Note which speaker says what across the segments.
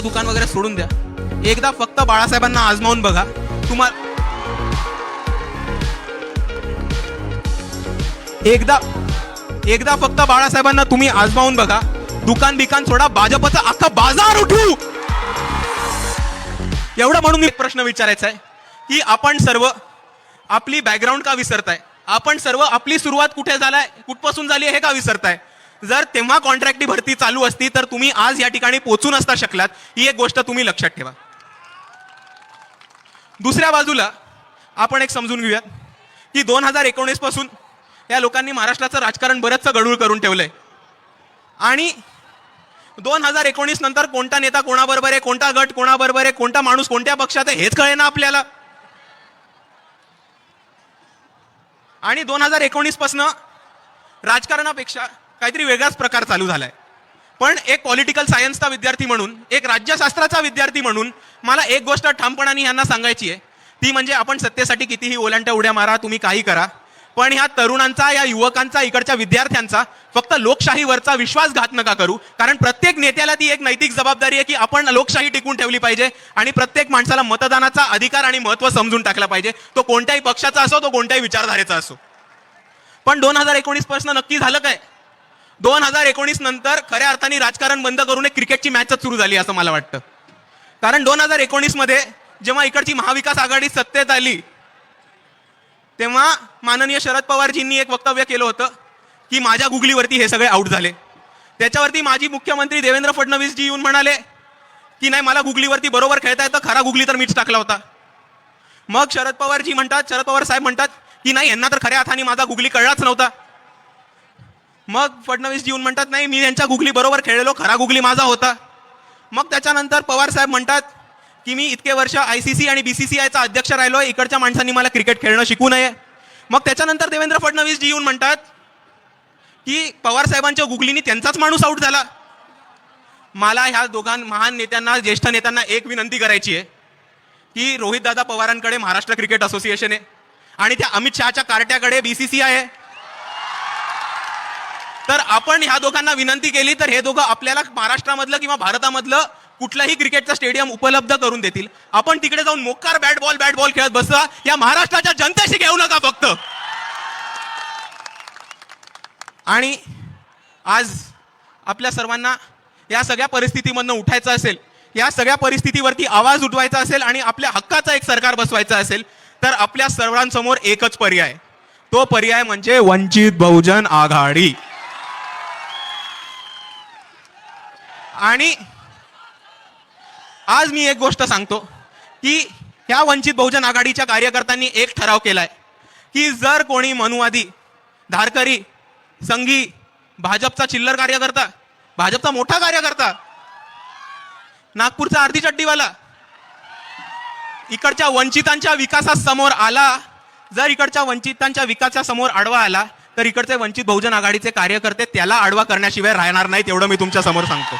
Speaker 1: चहाचं दुकान वगैरे सोडून द्या. एकदा फक्त बाळासाहेबांना आजमावून बघा. तुम्हाला एकदा एकदा फक्त बाळासाहेबांना तुम्ही आजमावून बघा. दुकान बिकान सोडा. भाजपचा अख्खा बाजार उठू. एवढं म्हणून मी प्रश्न विचारायचा आहे की आपण सर्व आपली बॅकग्राऊंड का विसरताय? आपण सर्व आपली सुरुवात कुठे झालाय? कुठपासून झाली आहे हे का विसरताय? जर तेव्हा कॉन्ट्रॅक्टी भरती चालू असती तर तुम्ही आज या ठिकाणी पोचू नसता शकलात. ही एक गोष्ट तुम्ही लक्षात ठेवा. दुसऱ्या बाजूला आपण एक समजून घेऊयात की दोन हजार एकोणीसपासून या लोकांनी महाराष्ट्राचं राजकारण बरंचसं गडूळ करून ठेवलंय. आणि दोन हजार एकोणीस नंतर कोणता नेता कोणाबरोबर आहे कोणता गट कोणाबरोबर आहे कोणता माणूस कोणत्या पक्षात आहे हेच कळे ना आपल्याला. आणि दोन हजार एकोणीस पासनं राजकारणापेक्षा काहीतरी वेगळाच प्रकार चालू झालाय. पण एक पॉलिटिकल सायन्सचा विद्यार्थी म्हणून एक राज्यशास्त्राचा विद्यार्थी म्हणून मला एक गोष्ट ठामपणाने यांना सांगायची आहे. ती म्हणजे आपण सत्तेसाठी कितीही ओलांट्या उड्या मारा तुम्ही काही करा. पण ह्या तरुणांचा या युवकांचा इकडच्या विद्यार्थ्यांचा फक्त लोकशाहीवरचा विश्वासघात नका करू. कारण प्रत्येक नेत्याला ती एक नैतिक जबाबदारी आहे की आपण लोकशाही टिकून ठेवली पाहिजे आणि प्रत्येक माणसाला मतदानाचा अधिकार आणि महत्त्व समजून टाकला पाहिजे. तो कोणत्याही पक्षाचा असो तो कोणत्याही विचारधारेचा असो. पण दोन हजार एकोणीसपासून नक्की झालं काय? दोन हजार एकोणीस नंतर खऱ्या अर्थाने राजकारण बंद करून एक क्रिकेटची मॅचच सुरू झाली असं मला वाटतं. कारण दोन हजार एकोणीसमध्ये जेव्हा इकडची महाविकास आघाडी सत्तेत आली तेव्हा माननीय शरद पवारजींनी एक वक्तव्य केलं होतं की माझ्या गुगलीवरती हे सगळे आउट झाले. त्याच्यावरती माजी मुख्यमंत्री देवेंद्र फडणवीस जी येऊन म्हणाले की नाही मला गुगलीवरती बरोबर खेळता येतं खरा गुगली तर मीच टाकला होता. मग शरद पवारजी म्हणतात शरद पवार साहेब म्हणतात की नाही यांना तर खऱ्या अर्थाने माझा गुगली कळलाच नव्हता. मग फडणवीस येऊन म्हणतात नाही मी यांच्या गुगली बरोबर खेळलेलो खरा गुगली माझा होता. मग त्याच्यानंतर पवार साहेब म्हणतात की मी इतके वर्ष आय सी सी आणि बी सी सी आयचा अध्यक्ष राहिलो इकडच्या माणसांनी मला क्रिकेट खेळणं शिकू नये. मग त्याच्यानंतर देवेंद्र फडणवीस जी येऊन म्हणतात की पवार साहेबांच्या गुगलीनी त्यांचाच माणूस आऊट झाला. मला ह्या दोघां महान नेत्यांना ज्येष्ठ नेत्यांना एक विनंती करायची आहे की रोहितदादा पवारांकडे महाराष्ट्र क्रिकेट असोसिएशन आहे आणि त्या अमित शहाच्या कार्ट्याकडे बी सी सी आहे. तर आपण ह्या दोघांना विनंती केली तर हे दोघं आपल्याला महाराष्ट्रामधलं किंवा भारतामधलं कुठलंही क्रिकेटचं स्टेडियम उपलब्ध करून देतील. आपण तिकडे जाऊन मोकार बॅट बॉल बॅट बॉल खेळत बसा. या महाराष्ट्राच्या जनतेशी घेऊ नका फक्त. आणि आज आपल्या सर्वांना या सगळ्या परिस्थितीमधनं उठायचं असेल या सगळ्या परिस्थितीवरती आवाज उठवायचा असेल आणि आपल्या हक्काचं एक सरकार बसवायचं असेल तर आपल्या सर्वांसमोर एकच पर्याय. तो पर्याय म्हणजे वंचित बहुजन आघाडी. आणि आज मी एक गोष्ट सांगतो की ह्या वंचित बहुजन आघाडीच्या कार्यकर्त्यांनी एक ठराव केलाय की जर कोणी मनुवादी धारकरी संघी भाजपचा चिल्लर कार्यकर्ता भाजपचा मोठा कार्यकर्ता नागपूरचा अर्धी चड्डीवाला इकडच्या वंचितांच्या विकासासमोर आला जर इकडच्या वंचितांच्या विकासासमोर आडवा आला तर इकडचे वंचित बहुजन आघाडीचे कार्यकर्ते त्याला आडवा करण्याशिवाय राहणार नाहीत एवढं मी तुमच्यासमोर सांगतो.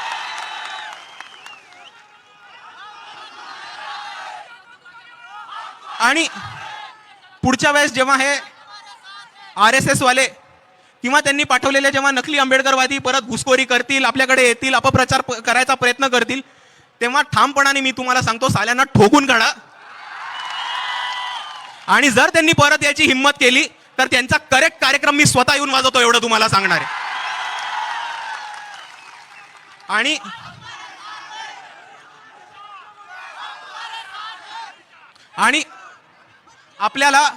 Speaker 1: आणि पुढच्या वेळेस जेव्हा हे आर एस एस वाले किंवा त्यांनी पाठवलेले जेव्हा नकली आंबेडकरवादी परत घुसखोरी करतील आपल्याकडे येतील अपप्रचार करायचा प्रयत्न करतील तेव्हा ठामपणाने मी तुम्हाला सांगतो साल्यांना ठोकून काढा. आणि जर त्यांनी परत याची हिंमत केली तर त्यांचा करेक्ट कार्यक्रम मी स्वतः येऊन वाजवतो एवढं तुम्हाला सांगणार आहे. आणि आणि आपल्याला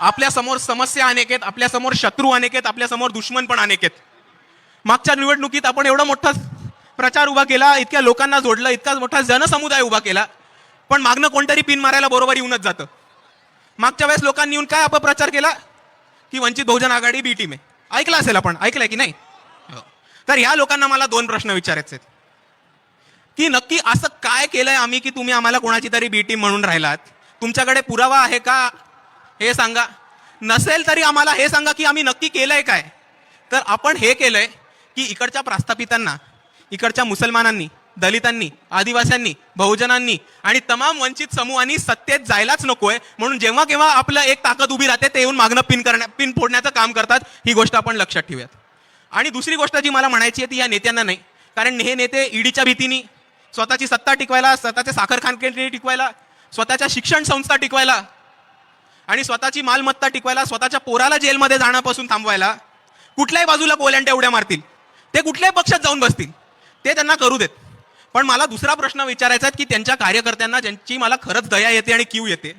Speaker 1: आपल्यासमोर समस्या अनेक आहेत आपल्यासमोर शत्रू अनेक आहेत आपल्यासमोर दुश्मन पण अनेक आहेत. मागच्या निवडणुकीत आपण एवढा मोठा प्रचार उभा केला इतक्या लोकांना जोडलं इतका मोठा जनसमुदाय उभा केला पण मागणं कोणतरी पिन मारायला बरोबर येऊनच जातं. मागच्या वेळेस लोकांनी येऊन काय अपप्रचार केला? की वंचित बहुजन आघाडी बी टीम आहे. ऐकलं असेल आपण ऐकलंय की नाही? हो. तर ह्या लोकांना मला दोन प्रश्न विचारायचे आहेत. की नक्की असं काय केलंय आम्ही की तुम्ही आम्हाला कोणाची तरी बी टीम म्हणून राहिलात? तुमच्याकडे पुरावा आहे का? हे सांगा. नसेल तरी आम्हाला हे सांगा की आम्ही नक्की केलंय काय? तर आपण हे केलंय की इकडच्या प्रास्थापितांना इकडच्या मुसलमानांनी दलितांनी आदिवासींनी बहुजनांनी आणि तमाम वंचित समूहांनी सत्तेत जायलाच नकोय. म्हणून जेव्हा केव्हा आपलं एक ताकद उभी राहते ते येऊन मागणं पिन करण्या पिन फोडण्याचं काम करतात. ही गोष्ट आपण लक्षात ठेवूयात. आणि दुसरी गोष्ट जी मला म्हणायची आहे ती या नेत्यांना नाही. कारण हे नेते ईडीच्या भीतीने स्वतःची सत्ता टिकवायला स्वतःचे साखर कारखाने टिकवायला स्वतःच्या शिक्षण संस्था टिकवायला आणि स्वतःची मालमत्ता टिकवायला स्वतःच्या पोराला जेलमध्ये जाण्यापासून थांबवायला कुठल्याही बाजूला कोल्यांट्या उड्या मारतील ते कुठल्याही पक्षात जाऊन बसतील ते त्यांना करू देत. पण मला दुसरा प्रश्न विचारायचा आहे की त्यांच्या कार्यकर्त्यांना ज्यांची मला खरंच दया येते आणि क्यू येते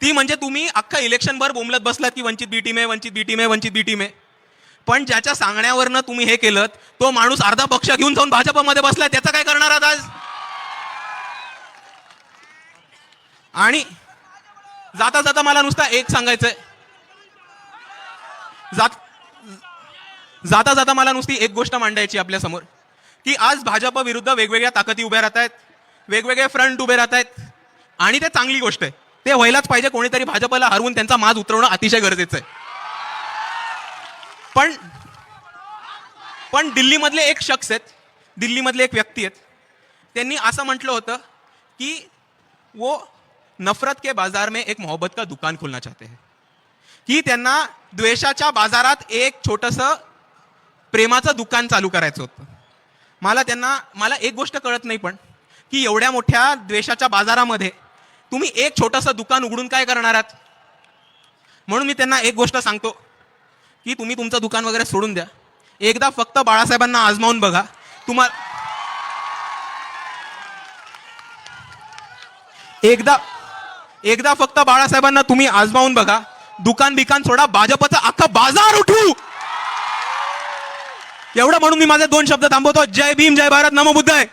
Speaker 1: ती म्हणजे तुम्ही अख्खा इलेक्शनभर बोंबलत बसलात की वंचित बी टीम आहे वंचित बी टीम आहे वंचित बी टीम आहे पण ज्याच्या सांगण्यावरनं तुम्ही हे केलं तो माणूस अर्धा पक्ष घेऊन जाऊन भाजपमध्ये बसलाय त्याचं काय करणार आहात आज? आणि जाता जाता मला नुसता एक सांगायचंय. जात जाता जाता मला नुसती एक गोष्ट मांडायची आपल्यासमोर की आज भाजप विरुद्ध वेगवेगळ्या ताकदी उभ्या राहत आहेत वेगवेगळे फ्रंट उभे राहत आहेत आणि ते चांगली गोष्ट आहे. ते व्हायलाच पाहिजे कोणीतरी भाजपला हरवून त्यांचा माज उतरवणं अतिशय गरजेचं आहे. पण पण दिल्लीमधले एक शख्स आहेत दिल्लीमधले एक व्यक्ती आहेत त्यांनी असं म्हटलं होतं की वो नफरत के बाजार में एक मोहब्बत का दुकान खोलना चाहते हैं। की त्यांना द्वेषाच्या बाजारात एक छोटंसं प्रेमाचं दुकान चालू करायचं होतं. मला त्यांना मला एक गोष्ट कळत नाही पण की एवढ्या मोठ्या द्वेषाच्या बाजारामध्ये तुम्ही एक छोटंसं दुकान उघडून काय करणार आहात? म्हणून मी त्यांना एक गोष्ट सांगतो की तुम्ही तुमचं दुकान वगैरे सोडून द्या. एकदा फक्त बाळासाहेबांना आजमावून बघा. तुम्हाला एकदा एकदा फक्त बाळासाहेबांना तुम्ही आजमावून बघा. दुकान बिकान सोडा भाजपचा अख्खा बाजार उठू. एवढं म्हणून मी माझे दोन शब्द थांबवतो. जय भीम जय भारत नमो बुद्ध आहे